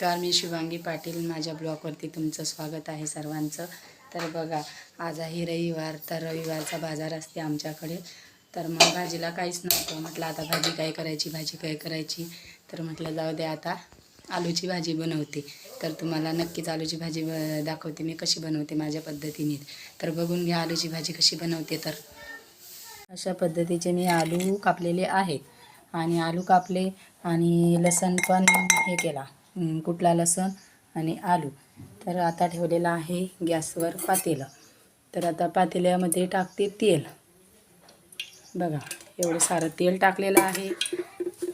नमस्कार मी शिवांगी पाटील. माझ्या ब्लॉगवरती तुमचं स्वागत आहे सर्वांचं. तर बघा आज आहे रविवार तर रविवारचा बाजार असते आमच्याकडे. तर मग भाजीला काहीच नव्हतं. म्हटलं आता भाजी काय करायची? भाजी काय करायची? तर म्हटलं जाऊ दे आता आलूची भाजी बनवते. तर तुम्हाला नक्कीच आलूची भाजी ब- दाखवते. मी कशी बनवते? माझ्या पद्धतीने. तर बघून घ्या आलूची भाजी कशी बनवते तर. अशा पद्धतीचे मी आलू कापलेले आहेत. आणि आलू कापले आणि लसण पण हे केला. कुठला लसण आणि आलू. तर आता ठेवलेलं आहे गॅसवर पातेलं. तर आता पातेल्यामध्ये टाकते तेल. बघा एवढं सारं तेल टाकलेलं आहे.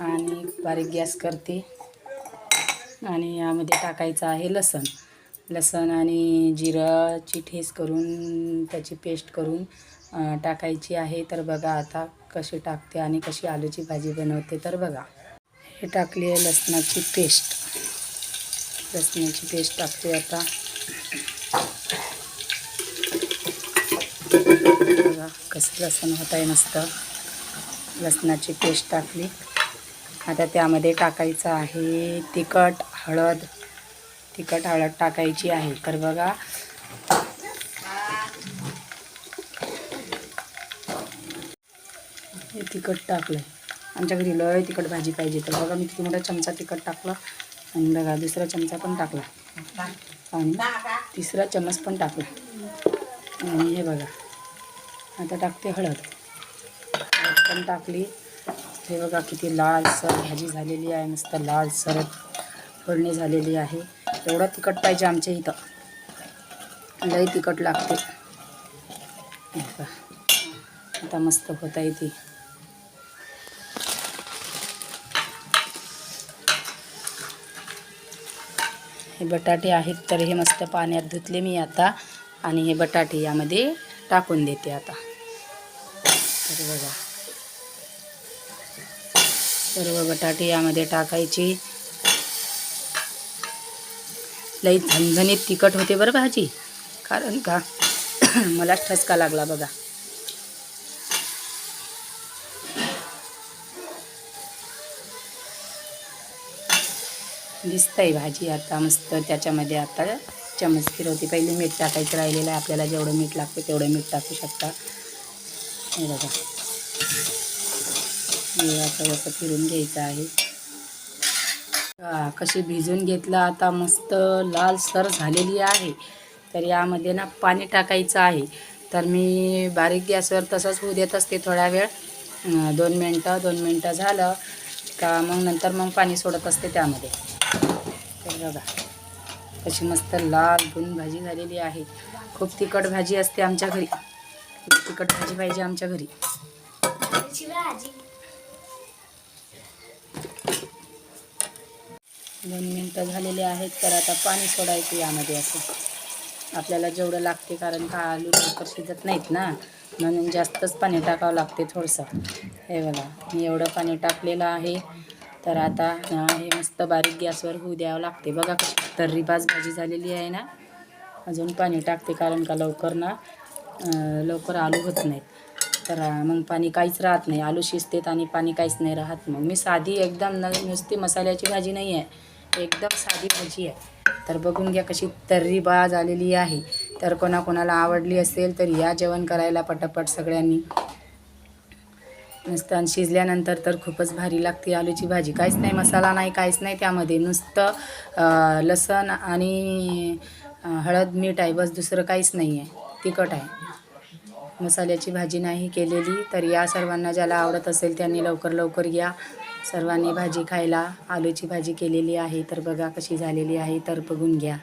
आणि बारीक गॅस करते. आणि यामध्ये टाकायचं आहे लसण. लसण आणि जिराची ठेस करून त्याची पेस्ट करून टाकायची आहे. तर बघा आता कशी टाकते आणि कशी आलूची भाजी बनवते. तर बघा हे टाकली आहे लसणाची पेस्ट. लसणाची पेस्ट टाकते आता. बघा कसं लसण होत आहे मस्त. लसणाची पेस्ट टाकली. आता त्यामध्ये टाकायचं आहे तिखट हळद. तिखट हळद टाकायची आहे. तर बघा. हे तिखट टाकलं आमच्या घरी लय तिखट भाजी पाहिजे. तर बघा मी किती मोठा चमचा तिखट टाकलं. आणि बघा दुसरा चमचा पण टाकला. आणि तिसरा चमच पण टाकला. आणि हे बघा आता टाकते हळद. हळद पण टाकली. हे बघा किती लालसर भाजी झालेली आहे मस्त लाल फोडणी झालेली आहे. एवढं तिखट पाहिजे आमच्या इथं. लई तिखट लागते. आता मस्त होता येते हे बटाटे आहेत तर हे मस्त पाण्यात धुतले मी आता. आणि हे बटाटे यामध्ये टाकून देते आता. तर बघा. सर्व बटाटे यामध्ये टाकायचे. लई झणझणीत तिखट होते बरं भाजी. कारण का? मलाच ठसका लागला बघा. दिसतंय भाजी आता मस्त. त्याच्यामध्ये आता चमच फिरवते. पहिले मीठ टाकायचं राहिलेलं आहे. आपल्याला जेवढं मीठ लागतं तेवढं मीठ टाकू शकता. हे बघा. हे आता असं फिरून घ्यायचं आहे. कशी भिजून घेतलं आता मस्त लाल सर झालेली आहे. तर यामध्ये ना पाणी टाकायचं आहे. तर मी बारीक गॅसवर तसंच होऊ देत असते थोडा वेळ. दोन मिनटं दोन मिनटं झालं का मग नंतर मग पाणी सोडत असते त्यामध्ये. तर बघा कशी मस्त लाल गुण भाजी झालेली आहे. खूप तिखट भाजी असते आमच्या घरी. खूप तिखट भाजी पाहिजे आमच्या घरी. दोन मिनटं झालेले आहेत तर आता पाणी सोडायचं यामध्ये असं. आपल्याला जेवढं लागते कारण का आलू लवकर शिजत नाहीत ना? म्हणून जास्तच पाणी टाकावं लागते थोडंसं. हे बघा मी एवढं पाणी टाकलेलं आहे. तर आता हे मस्त बारीक गॅसवर होऊ द्यावं लागते. बघा कशी तर्रीबाज भाजी झालेली आहे ना. अजून पाणी टाकते कारण का लवकर ना लवकर आलू होत नाहीत. तर मग पाणी काहीच राहत नाही. आलू शिजतेत आणि पाणी काहीच नाही राहत. मग मी साधी एकदम न नुसती मसाल्याची भाजी नाही आहे. एकदम साधी भाजी आहे. तर बघून घ्या कशी तर्रीबाज आलेली आहे. तर कोणाकोणाला आवडली असेल तर या जेवण करायला पटापट सगळ्यांनी. नुसतं आणि शिजल्यानंतर तर खूपच भारी लागते. आलूची भाजी. काहीच नाही मसाला नाही काहीच नाही त्यामध्ये. नुसतं लसण आणि हळद मीठ आहे. बस दुसरं काहीच नाही आहे तिखट आहे. मसाल्याची भाजी नाही केलेली. तर या सर्वांना ज्याला आवडत असेल त्यांनी लवकर लवकर या. सर्वांनी भाजी खायला आलूची भाजी केलेली आहे. तर बघा कशी झालेली आहे. तर बघून घ्या.